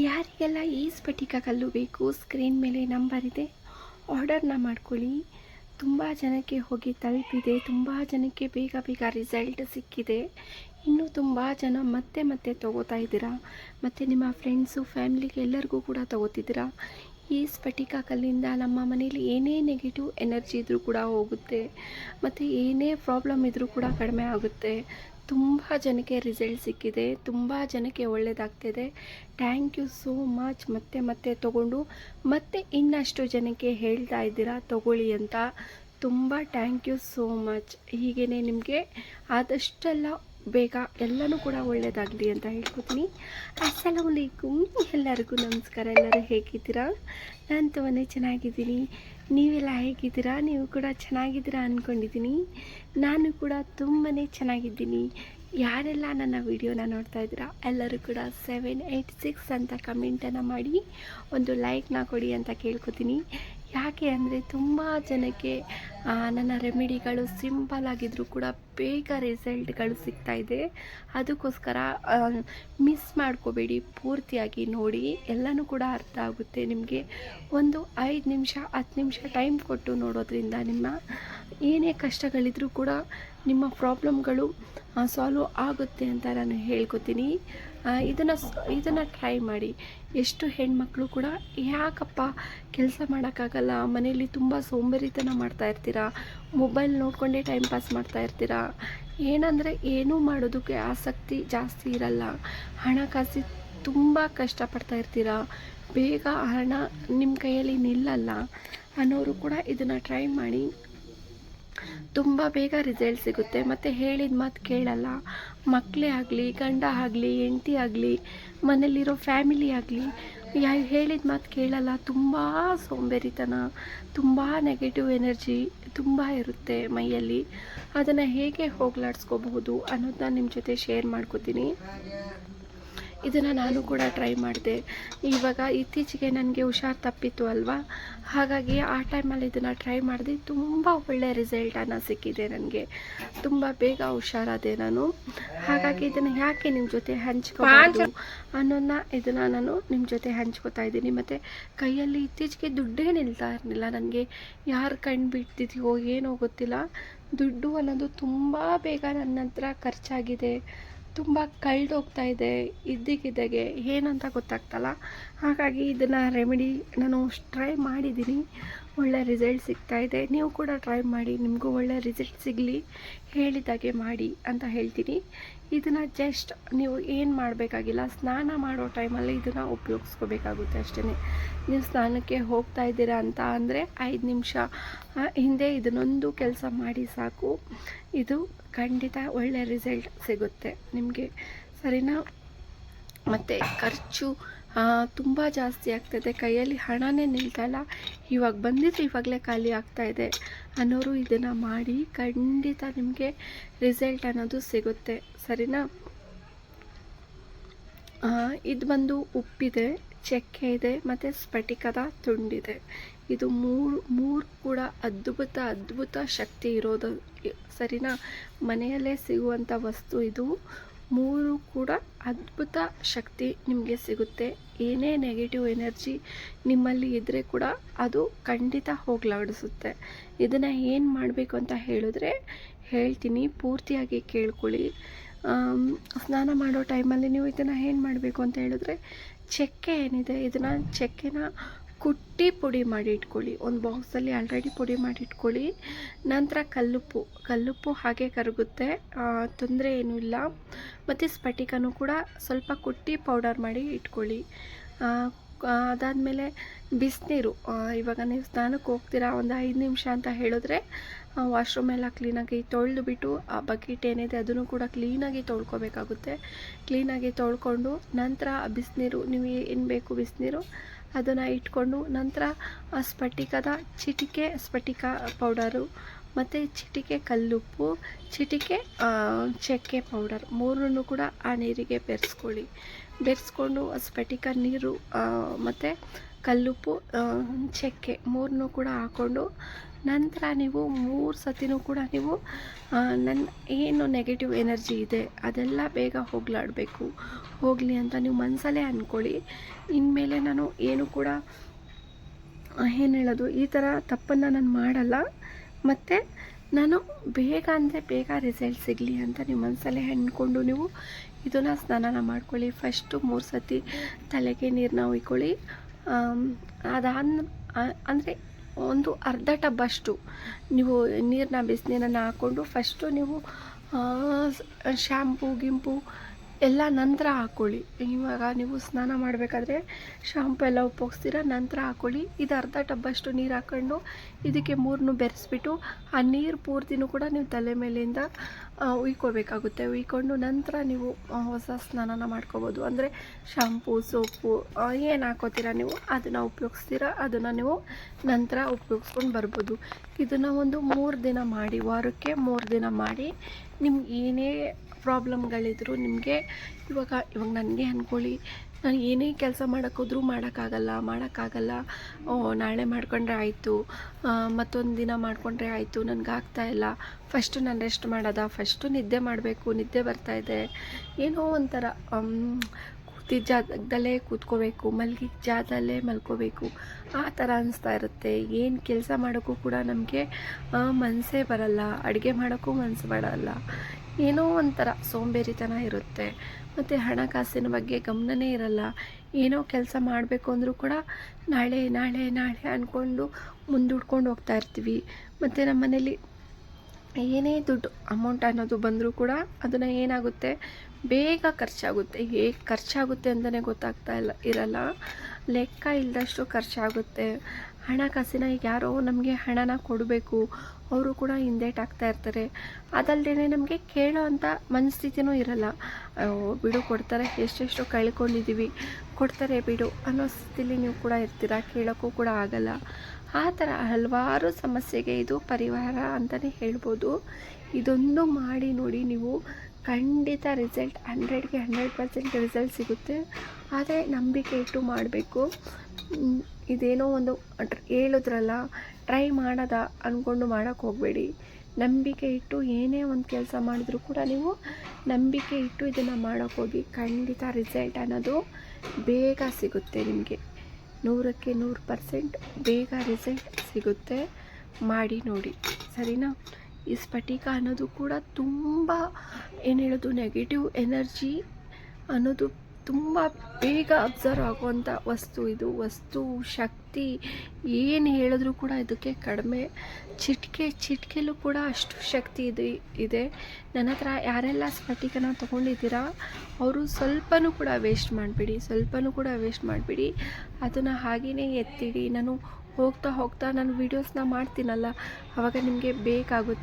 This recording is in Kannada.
ಯಾರಿಗೆಲ್ಲ ಈ ಸ್ಫಟಿಕ ಕಲ್ಲು ಬೇಕು ಸ್ಕ್ರೀನ್ ಮೇಲೆ ನಂಬರ್ ಇದೆ ಆರ್ಡರ್ನ ಮಾಡ್ಕೊಳ್ಳಿ. ತುಂಬ ಜನಕ್ಕೆ ಹೋಗಿ ತಲುಪಿದೆ, ತುಂಬ ಜನಕ್ಕೆ ಬೇಗ ಬೇಗ ರಿಸಲ್ಟ್ ಸಿಕ್ಕಿದೆ. ಇನ್ನೂ ತುಂಬ ಜನ ಮತ್ತೆ ಮತ್ತೆ ತಗೋತಾ ಇದ್ದೀರಾ? ಮತ್ತು ನಿಮ್ಮ ಫ್ರೆಂಡ್ಸು ಫ್ಯಾಮ್ಲಿಗೆ ಎಲ್ಲರಿಗೂ ಕೂಡ ತಗೋತಿದ್ದೀರಾ? ಈ ಸ್ಫಟಿಕ ಕಲ್ಲಿಂದ ನಮ್ಮ ಮನೇಲಿ ಏನೇ ನೆಗೆಟಿವ್ ಎನರ್ಜಿ ಇದ್ದರೂ ಕೂಡ ಹೋಗುತ್ತೆ. ಮತ್ತು ಏನೇ ಪ್ರಾಬ್ಲಮ್ ಇದ್ದರೂ ಕೂಡ ಕಡಿಮೆ ಆಗುತ್ತೆ. ತುಂಬ ಜನಕ್ಕೆ ರಿಸಲ್ಟ್ ಸಿಕ್ಕಿದೆ, ತುಂಬ ಜನಕ್ಕೆ ಒಳ್ಳೆಯದಾಗ್ತಿದೆ ಥ್ಯಾಂಕ್ ಯು ಸೋ ಮಚ್ ಮತ್ತೆ ಮತ್ತೆ ತಗೊಂಡು, ಮತ್ತೆ ಇನ್ನಷ್ಟು ಜನಕ್ಕೆ ಹೇಳ್ತಾ ಇದ್ದೀರಾ, ತಗೊಳ್ಳಿ ಅಂತ. ತುಂಬ ಥ್ಯಾಂಕ್ ಯು ಸೋ ಮಚ್ ಹೀಗೇ ನಿಮಗೆ ಆದಷ್ಟೆಲ್ಲ ಬೇಗ ಎಲ್ಲನೂ ಕೂಡ ಒಳ್ಳೆಯದಾಗಲಿ ಅಂತ ಹೇಳ್ಕೊತೀನಿ. ಅಸ್ಸಲಾಮಲೈಕುಮ್ ಎಲ್ಲರಿಗೂ ನಮಸ್ಕಾರ. ಎಲ್ಲರೂ ಹೇಗಿದ್ದೀರಾ? ನಾನು ತುಂಬಾ ಚೆನ್ನಾಗಿದ್ದೀನಿ. ನೀವೆಲ್ಲ ಹೇಗಿದ್ದೀರಾ? ನೀವು ಕೂಡ ಚೆನ್ನಾಗಿದ್ದೀರಾ ಅಂದ್ಕೊಂಡಿದ್ದೀನಿ ನಾನು ಕೂಡ ತುಂಬಾ ಚೆನ್ನಾಗಿದ್ದೀನಿ. ಯಾರೆಲ್ಲ ನನ್ನ ವಿಡಿಯೋನ ನೋಡ್ತಾ ಇದ್ದೀರಾ, ಎಲ್ಲರೂ ಕೂಡ ಸೆವೆನ್ ಏಯ್ಟ್ ಸಿಕ್ಸ್ ಅಂತ ಕಮೆಂಟನ್ನು ಮಾಡಿ ಒಂದು ಲೈಕ್ನ ಕೊಡಿ ಅಂತ ಕೇಳ್ಕೊತೀನಿ. ಯಾಕೆ ಅಂದರೆ ತುಂಬ ಜನಕ್ಕೆ ನನ್ನ ರೆಮಿಡಿಗಳು ಸಿಂಪಲ್ ಆಗಿದ್ದರೂ ಕೂಡ ಬೇಗ ರಿಸಲ್ಟ್ಗಳು ಇದೆ. ಅದಕ್ಕೋಸ್ಕರ ಮಿಸ್ ಮಾಡ್ಕೋಬೇಡಿ. ಪೂರ್ತಿಯಾಗಿ ನೋಡಿ. ಎಲ್ಲನೂ ಕೂಡ ಅರ್ಥ ಆಗುತ್ತೆ ನಿಮಗೆ. ಒಂದು ಐದು ನಿಮಿಷ, ಹತ್ತು ನಿಮಿಷ ಟೈಮ್ ಕೊಟ್ಟು ನೋಡೋದ್ರಿಂದ ನಿಮ್ಮ ಏನೇ ಕಷ್ಟಗಳಿದ್ರೂ ಕೂಡ ನಿಮ್ಮ ಪ್ರಾಬ್ಲಮ್ಗಳು ಸಾಲ್ವ್ ಆಗುತ್ತೆ ಅಂತ ನಾನು ಹೇಳ್ಕೊತೀನಿ. ಇದನ್ನು ಇದನ್ನು ಟ್ರೈ ಮಾಡಿ. ಎಷ್ಟು ಹೆಣ್ಮಕ್ಳು ಕೂಡ ಯಾಕಪ್ಪ ಕೆಲಸ ಮಾಡೋಕ್ಕಾಗಲ್ಲ? ಮನೆಯಲ್ಲಿ ತುಂಬ ಸೋಂಬೇರಿತನ ಮಾಡ್ತಾ ಇರ್ತೀರಾ? ಮೊಬೈಲ್ ನೋಡ್ಕೊಂಡೇ ಟೈಮ್ ಪಾಸ್ ಮಾಡ್ತಾ ಇರ್ತೀರಾ? ಏನಂದರೆ ಏನೂ ಮಾಡೋದಕ್ಕೆ ಆಸಕ್ತಿ ಜಾಸ್ತಿ ಇರಲ್ಲ. ಹಣಕಾಸು ತುಂಬ ಕಷ್ಟಪಡ್ತಾ ಇರ್ತೀರಾ? ಬೇಗ ಹಣ ನಿಮ್ಮ ಕೈಯಲ್ಲಿ ನಿಲ್ಲಲ್ಲ ಅನ್ನೋರು ಕೂಡ ಇದನ್ನು ಟ್ರೈ ಮಾಡಿ ತುಂಬ ಬೇಗ ರಿಸಲ್ಟ್ ಸಿಗುತ್ತೆ. ಮತ್ತು ಹೇಳಿದ ಮಾತು ಕೇಳಲ್ಲ. ಮಕ್ಕಳೇ ಆಗಲಿ, ಗಂಡ ಆಗಲಿ, ಹೆಂಡತಿ ಆಗಲಿ ಮನೇಲಿರೋ ಫ್ಯಾಮಿಲಿ ಆಗಲಿ, ಯಾ ಹೇಳಿದ ಮಾತು ಕೇಳಲ್ಲ. ತುಂಬ ಸೋಂಬೇರಿತನ, ತುಂಬ ನೆಗೆಟಿವ್ ಎನರ್ಜಿ ತುಂಬ ಇರುತ್ತೆ ಮೈಯಲ್ಲಿ. ಅದನ್ನು ಹೇಗೆ ಹೋಗ್ಲಾಡಿಸ್ಕೋಬಹುದು ಅನ್ನೋದನ್ನ ನಿಮ್ಮ ಜೊತೆ ಶೇರ್ ಮಾಡ್ಕೋತೀನಿ. ಇದನ್ನು ನಾನು ಕೂಡ ಟ್ರೈ ಮಾಡಿದೆ. ಇವಾಗ ಇತ್ತೀಚೆಗೆ ನನಗೆ ಹುಷಾರು ತಪ್ಪಿತ್ತು ಅಲ್ವಾ? ಹಾಗಾಗಿ ಆ ಟೈಮಲ್ಲಿ ಇದನ್ನು ಟ್ರೈ ಮಾಡಿದೆ. ತುಂಬ ಒಳ್ಳೆ ರಿಸಲ್ಟನ್ನು ಸಿಕ್ಕಿದೆ ನನಗೆ. ತುಂಬ ಬೇಗ ಹುಷಾರಾದೆ ನಾನು. ಹಾಗಾಗಿ ಇದನ್ನು ಯಾಕೆ ನಿಮ್ಮ ಜೊತೆ ಹಂಚ್ಕೋಬಾರ್ದು ಅನ್ನೋದನ್ನ ಇದನ್ನು ನಾನು ನಿಮ್ಮ ಜೊತೆ ಹಂಚ್ಕೋತಾ ಇದ್ದೀನಿ. ಮತ್ತು ಕೈಯಲ್ಲಿ ಇತ್ತೀಚೆಗೆ ದುಡ್ಡೇ ನಿಲ್ತಾ ಇರಲಿಲ್ಲ ನನಗೆ. ಯಾರು ಕಣ್ಣು ಬಿಡ್ತಿದೆಯೋ ಏನೋ ಗೊತ್ತಿಲ್ಲ. ದುಡ್ಡು ಅನ್ನೋದು ತುಂಬ ಬೇಗ ನನ್ನ ಹತ್ರ ಖರ್ಚಾಗಿದೆ. ತುಂಬ ಕಳೆದೋಗ್ತಾ ಇದೆ, ಇದ್ದಕ್ಕಿದ್ದಾಗೆ ಏನಂತ ಗೊತ್ತಾಗ್ತಲ್ಲ? ಹಾಗಾಗಿ ಇದನ್ನು ರೆಮಿಡಿ ನಾನು ಟ್ರೈ ಮಾಡಿದ್ದೀನಿ. ಒಳ್ಳೆ ರಿಸಲ್ಟ್ ಸಿಗ್ತಾ ಇದೆ. ನೀವು ಕೂಡ ಟ್ರೈ ಮಾಡಿ, ನಿಮಗೂ ಒಳ್ಳೆ ರಿಸಲ್ಟ್ ಸಿಗಲಿ, ಹೇಳಿದಾಗೆ ಮಾಡಿ ಅಂತ ಹೇಳ್ತೀನಿ. ಇದನ್ನು ಜಸ್ಟ್ ನೀವು ಏನು ಮಾಡಬೇಕಾಗಿಲ್ಲ, ಸ್ನಾನ ಮಾಡೋ ಟೈಮಲ್ಲಿ ಇದನ್ನು ಉಪಯೋಗಿಸ್ಕೋಬೇಕಾಗುತ್ತೆ ಅಷ್ಟೇ ನೀವು ಸ್ನಾನಕ್ಕೆ ಹೋಗ್ತಾ ಇದ್ದೀರಾ ಅಂತ ಅಂದರೆ ಐದು ನಿಮಿಷ ಹಿಂದೆ ಇದನ್ನೊಂದು ಕೆಲಸ ಮಾಡಿ ಸಾಕು. ಇದು ಖಂಡಿತ ಒಳ್ಳೆಯ ರಿಸಲ್ಟ್ ಸಿಗುತ್ತೆ. ನಿಮಗೆ ಸರಿನಾ? ಮತ್ತು ಖರ್ಚು ತುಂಬ ಜಾಸ್ತಿ ಆಗ್ತಾಯಿದೆ ಕೈಯಲ್ಲಿ ಹಣನೇ ನಿಲ್ತಾಯಿಲ್ಲ ಇವಾಗ ಬಂದಿದ್ದು ಇವಾಗಲೇ ಖಾಲಿ ಆಗ್ತಾ ಇದೆ. ಅನ್ನೋರು ಇದನ್ನು ಮಾಡಿ ಖಂಡಿತ ನಿಮಗೆ ರಿಸಲ್ಟ್ ಅನ್ನೋದು ಸಿಗುತ್ತೆ. ಸರಿನಾ? ಇದು ಬಂದು ಉಪ್ಪಿದೆ, ಚಕ್ಕೆ ಇದೆ, ಮತ್ತು ಸ್ಫಟಿಕದ ತುಂಡಿದೆ. ಇದು ಮೂರು ಮೂರು ಕೂಡ ಅದ್ಭುತ ಅದ್ಭುತ ಶಕ್ತಿ ಇರೋದು. ಸರಿನಾ? ಮನೆಯಲ್ಲೇ ಸಿಗುವಂಥ ವಸ್ತು ಇದು. ಮೂರು ಕೂಡ ಅದ್ಭುತ ಶಕ್ತಿ ನಿಮಗೆ ಸಿಗುತ್ತೆ. ಏನೇ ನೆಗೆಟಿವ್ ಎನರ್ಜಿ ನಿಮ್ಮಲ್ಲಿ ಇದ್ದರೆ ಕೂಡ ಅದು ಖಂಡಿತ ಹೋಗ್ಲಾಡಿಸುತ್ತೆ. ಇದನ್ನು ಏನು ಮಾಡಬೇಕು ಅಂತ ಹೇಳಿದ್ರೆ ಹೇಳ್ತೀನಿ. ಪೂರ್ತಿಯಾಗಿ ಕೇಳ್ಕೊಳ್ಳಿ. ಸ್ನಾನ ಮಾಡೋ ಟೈಮಲ್ಲಿ ನೀವು ಇದನ್ನು ಏನು ಮಾಡಬೇಕು ಅಂತ ಹೇಳಿದ್ರೆ, ಚಕ್ಕೆ ಏನಿದೆ, ಇದನ್ನು ಚಕ್ಕೆನ ಕುಟ್ಟಿ ಪುಡಿ ಮಾಡಿ ಇಟ್ಕೊಳ್ಳಿ ಒಂದು ಬಾಕ್ಸಲ್ಲಿ ಆಲ್ರೆಡಿ ಪುಡಿ ಮಾಡಿ ಇಟ್ಕೊಳ್ಳಿ ನಂತರ ಕಲ್ಲುಪ್ಪು. ಕಲ್ಲುಪ್ಪು ಹಾಗೆ ಕರಗುತ್ತೆ. ತೊಂದರೆ ಏನೂ ಇಲ್ಲ. ಮತ್ತು ಸ್ಫಟಿಕನೂ ಕೂಡ ಸ್ವಲ್ಪ ಕುಟ್ಟಿ ಪೌಡರ್ ಮಾಡಿ ಇಟ್ಕೊಳ್ಳಿ. ಅದಾದಮೇಲೆ ಬಿಸಿನೀರು. ಇವಾಗ ನೀವು ಸ್ನಾನಕ್ಕೆ ಹೋಗ್ತೀರಾ? ಒಂದು ಐದು ನಿಮಿಷ ಅಂತ ಹೇಳಿದ್ರೆ ವಾಶ್ರೂಮ್ ಎಲ್ಲ ಕ್ಲೀನಾಗಿ ತೊಳೆದು ಬಿಟ್ಟು ಆ ಬಕೆಟ್ ಏನಿದೆ ಅದನ್ನು ಕೂಡ ಕ್ಲೀನಾಗಿ ತೊಳ್ಕೊಬೇಕಾಗುತ್ತೆ. ಕ್ಲೀನಾಗಿ ತೊಳ್ಕೊಂಡು ನಂತರ ಆ ಬಿಸಿನೀರು, ನೀವು ಏನು ಬೇಕು ಬಿಸಿನೀರು ಅದನ್ನು ಇಟ್ಕೊಂಡು ನಂತರ ಆ ಸ್ಫಟಿಕದ ಚಿಟಿಕೆ, ಸ್ಫಟಿಕ ಪೌಡರು ಮತ್ತು ಚಿಟಿಕೆ ಕಲ್ಲುಪ್ಪು, ಚಿಟಿಕೆ ಚಕ್ಕೆ ಪೌಡರ್ ಮೂರನ್ನು ಕೂಡ ಆ ನೀರಿಗೆ ಬೆರೆಸ್ಕೊಳ್ಳಿ. ಬೆರೆಸ್ಕೊಂಡು ಆ ಸ್ಫಟಿಕ ನೀರು ಮತ್ತು ಕಲ್ಲುಪ್ಪು ಚಕ್ಕೆ ಮೂರನ್ನು ಕೂಡ ಹಾಕ್ಕೊಂಡು ನಂತರ ನೀವು ಮೂರು ಸತಿನೂ ಕೂಡ ನೀವು ನನ್ನ ಏನು ನೆಗೆಟಿವ್ ಎನರ್ಜಿ ಇದೆ, ಅದೆಲ್ಲ ಬೇಗ ಹೋಗ್ಲಾಡಬೇಕು. ಹೋಗಲಿ ಅಂತ ನೀವು ಮನಸಲ್ಲೇ ಅಂದ್ಕೊಳ್ಳಿ ಇನ್ಮೇಲೆ ನಾನು ಏನು ಕೂಡ ಏನು ಹೇಳೋದು, ಈ ಥರ ತಪ್ಪನ್ನು ನಾನು ಮಾಡಲ್ಲ. ಮತ್ತು ನಾನು ಬೇಗ ಅಂದರೆ ಬೇಗ ರಿಸಲ್ಟ್ ಸಿಗಲಿ ಅಂತ ನೀವು ಮನಸಲ್ಲೇ ಅಂದ್ಕೊಂಡು ನೀವು ಇದನ್ನು ಸ್ನಾನ ಮಾಡ್ಕೊಳ್ಳಿ. ಫಸ್ಟು ಮೂರು ಸತಿ ತಲೆಗೆ ನೀರನ್ನ ಒಯ್ಕೊಳ್ಳಿ. ಅದಾದ ಅಂದರೆ ಒಂದು ಅರ್ಧ ಟಬ್ ಅಷ್ಟು ನೀವು ನೀರನ್ನ ಬಿಸಿನೀರನ್ನು ಹಾಕ್ಕೊಂಡು ಫಸ್ಟು ನೀವು ಶ್ಯಾಂಪು ಗಿಂಪು ಎಲ್ಲ ನಂತರ ಹಾಕ್ಕೊಳ್ಳಿ ಇವಾಗ ನೀವು ಸ್ನಾನ ಮಾಡಬೇಕಾದ್ರೆ ಶಾಂಪು ಎಲ್ಲ ಉಪಯೋಗಿಸ್ತೀರ ನಂತರ ಹಾಕ್ಕೊಳ್ಳಿ ಇದು ಅರ್ಧ ಟಬ್ಬಷ್ಟು ನೀರು ಹಾಕ್ಕೊಂಡು ಇದಕ್ಕೆ ಮೂರನ್ನು ಬೆರೆಸ್ಬಿಟ್ಟು ಆ ನೀರು ಪೂರ್ತಿನೂ ಕೂಡ ನೀವು ತಲೆ ಮೇಲಿಂದ ಉಯ್ಕೋಬೇಕಾಗುತ್ತೆ. ಉಯ್ಕೊಂಡು ನಂತರ ನೀವು ಹೊಸ ಸ್ನಾನನ ಮಾಡ್ಕೋಬೋದು. ಅಂದರೆ ಶಾಂಪು ಸೋಪು ಏನು ಹಾಕೋತೀರ ನೀವು, ಅದನ್ನು ಉಪಯೋಗಿಸ್ತೀರ, ಅದನ್ನು ನೀವು ನಂತರ ಉಪಯೋಗಿಸ್ಕೊಂಡು ಬರ್ಬೋದು. ಇದನ್ನು ಒಂದು ಮೂರು ದಿನ ಮಾಡಿ, ವಾರಕ್ಕೆ ಮೂರು ದಿನ ಮಾಡಿ, ನಿಮ್ಗೆ ಏನೇ ಪ್ರಾಬ್ಲಮ್ಗಳಿದ್ರು ನಿಮಗೆ? ಇವಾಗ ಇವಾಗ ನನಗೆ ಅಂದ್ಕೊಳ್ಳಿ ನಾನು ಏನೇ ಕೆಲಸ ಮಾಡೋಕ್ಕೋದ್ರೂ ಮಾಡೋಕ್ಕಾಗಲ್ಲ ಮಾಡೋಕ್ಕಾಗಲ್ಲ. ಓ, ನಾಳೆ ಮಾಡ್ಕೊಂಡ್ರೆ ಆಯಿತು. ಮತ್ತೊಂದು ದಿನ ಮಾಡಿಕೊಂಡ್ರೆ ಆಯಿತು. ನನಗಾಗ್ತಾ ಇಲ್ಲ. ಫಸ್ಟು ನಾನು ರೆಸ್ಟ್ ಮಾಡೋದ? ಫಸ್ಟು ನಿದ್ದೆ ಮಾಡಬೇಕು. ನಿದ್ದೆ ಬರ್ತಾ ಇದೆ. ಏನೋ ಒಂಥರ ಕೂತಿದ್ದ ಜಾಗದಲ್ಲೇ ಕೂತ್ಕೋಬೇಕು. ಮಲಗಿದ ಜಾಗದಲ್ಲೇ ಮಲ್ಕೋಬೇಕು. ಆ ಥರ ಅನಿಸ್ತಾ ಇರುತ್ತೆ. ಏನು ಕೆಲಸ ಮಾಡೋಕ್ಕೂ ಕೂಡ ನಮಗೆ ಮನಸ್ಸೇ ಬರಲ್ಲ. ಅಡುಗೆ ಮಾಡೋಕ್ಕೂ ಮನಸ್ಸು ಬರಲ್ಲ. ಏನೋ ಒಂಥರ ಸೋಂಬೇರಿತನ ಇರುತ್ತೆ. ಮತ್ತು ಹಣಕಾಸಿನ ಬಗ್ಗೆ ಗಮನನೇ ಇರಲ್ಲ. ಏನೋ ಕೆಲಸ ಮಾಡಬೇಕು ಅಂದರೂ ಕೂಡ ನಾಳೆ ನಾಳೆ ನಾಳೆ ಅಂದ್ಕೊಂಡು ಮುಂದೂಡ್ಕೊಂಡು ಹೋಗ್ತಾ ಇರ್ತೀವಿ. ಮತ್ತು ನಮ್ಮ ಮನೇಲಿ ಏನೇ ದುಡ್ಡು ಅಮೌಂಟ್ ಅನ್ನೋದು ಬಂದರೂ ಕೂಡ ಅದನ್ನು ಏನಾಗುತ್ತೆ? ಬೇಗ ಖರ್ಚಾಗುತ್ತೆ. ಹೇಗೆ ಖರ್ಚಾಗುತ್ತೆ ಅಂತಲೇ ಗೊತ್ತಾಗ್ತಾ ಇಲ್ಲ, ಇರಲ್ಲ. ಲೆಕ್ಕ ಇಲ್ಲದಷ್ಟು ಖರ್ಚಾಗುತ್ತೆ. ಹಣಕಾಸಿನ ಯಾರೋ ನಮಗೆ ಹಣನ ಕೊಡಬೇಕು, ಅವರು ಕೂಡ ಹಿಂದೇಟಾಗ್ತಾ ಇರ್ತಾರೆ. ಅದಲ್ಲದೆ ನಮಗೆ ಕೇಳೋ ಅಂಥ ಮನಸ್ಥಿತಿನೂ ಇರಲ್ಲ. ಬಿಡು, ಕೊಡ್ತಾರೆ, ಎಷ್ಟೆಷ್ಟು ಕಳ್ಕೊಂಡಿದ್ದೀವಿ ಕೊಡ್ತಾರೆ, ಬಿಡು ಅನ್ನೋ ಸ್ಥಿತಿಲಿ ನೀವು ಕೂಡ ಇರ್ತೀರ? ಕೇಳೋಕ್ಕೂ ಕೂಡ ಆಗಲ್ಲ. ಆ ಥರ ಹಲವಾರು ಸಮಸ್ಯೆಗೆ ಇದು ಪರಿಹಾರ ಅಂತಲೇ ಹೇಳ್ಬೋದು. ಇದೊಂದು ಮಾಡಿ ನೋಡಿ ನೀವು ಖಂಡಿತ ರಿಸಲ್ಟ್ ಹಂಡ್ರೆಡ್ಗೆ ಹಂಡ್ರೆಡ್ ಪರ್ಸೆಂಟ್ ರಿಸಲ್ಟ್ ಸಿಗುತ್ತೆ. ಆದರೆ ನಂಬಿಕೆ ಇಟ್ಟು ಮಾಡಬೇಕು. ಇದೇನೋ ಒಂದು ಹೇಳಿದ್ರಲ್ಲ ಟ್ರೈ ಮಾಡೋದ ಅಂದ್ಕೊಂಡು ಮಾಡೋಕ್ಕೆ ಹೋಗಬೇಡಿ. ನಂಬಿಕೆ ಇಟ್ಟು ಏನೇ ಒಂದು ಕೆಲಸ ಮಾಡಿದ್ರೂ ಕೂಡ ನೀವು ನಂಬಿಕೆ ಇಟ್ಟು ಇದನ್ನು ಮಾಡೋಕ್ಕೆ ಹೋಗಿ ಖಂಡಿತ ರಿಸಲ್ಟ್ ಅನ್ನೋದು ಬೇಗ ಸಿಗುತ್ತೆ ನಿಮಗೆ. ನೂರಕ್ಕೆ ನೂರು ಪರ್ಸೆಂಟ್ ಬೇಗ ರಿಸಲ್ಟ್ ಸಿಗುತ್ತೆ. ಮಾಡಿ ನೋಡಿ. ಸರಿನಾ? ಈ ಸ್ಫಟಿಕ ಅನ್ನೋದು ಕೂಡ ತುಂಬ, ಏನು ಹೇಳೋದು ನೆಗೆಟಿವ್ ಎನರ್ಜಿ ಅನ್ನೋದು ತುಂಬ ಬೇಗ ಅಬ್ಸರ್ವ್ ಆಗುವಂಥ ವಸ್ತು ಇದು. ವಸ್ತು, ಶಕ್ತಿ ಏನು ಹೇಳಿದ್ರೂ ಕೂಡ ಇದಕ್ಕೆ ಕಡಿಮೆ. ಚಿಟಿಕೆ, ಚಿಟಿಕೆಲೂ ಕೂಡ ಅಷ್ಟು ಶಕ್ತಿ ಇದೆ ಇದೆ. ನನ್ನ ಹತ್ರ ಯಾರೆಲ್ಲ ಸ್ಫಟಿಕನ ತೊಗೊಂಡಿದ್ದೀರಾ, ಅವರು ಸ್ವಲ್ಪನೂ ಕೂಡ ವೇಸ್ಟ್ ಮಾಡಬೇಡಿ, ಸ್ವಲ್ಪನೂ ಕೂಡ ವೇಸ್ಟ್ ಮಾಡಬೇಡಿ. ಅದನ್ನು ಹಾಗೆಯೇ ಎತ್ತಿಡಿ. ನಾನು ಹೋಗ್ತಾ ಹೋಗ್ತಾ ನಾನು ವೀಡಿಯೋಸ್ನ ಮಾಡ್ತೀನಲ್ಲ ಆವಾಗ ನಿಮಗೆ ಬೇಕಾಗುತ್ತೆ.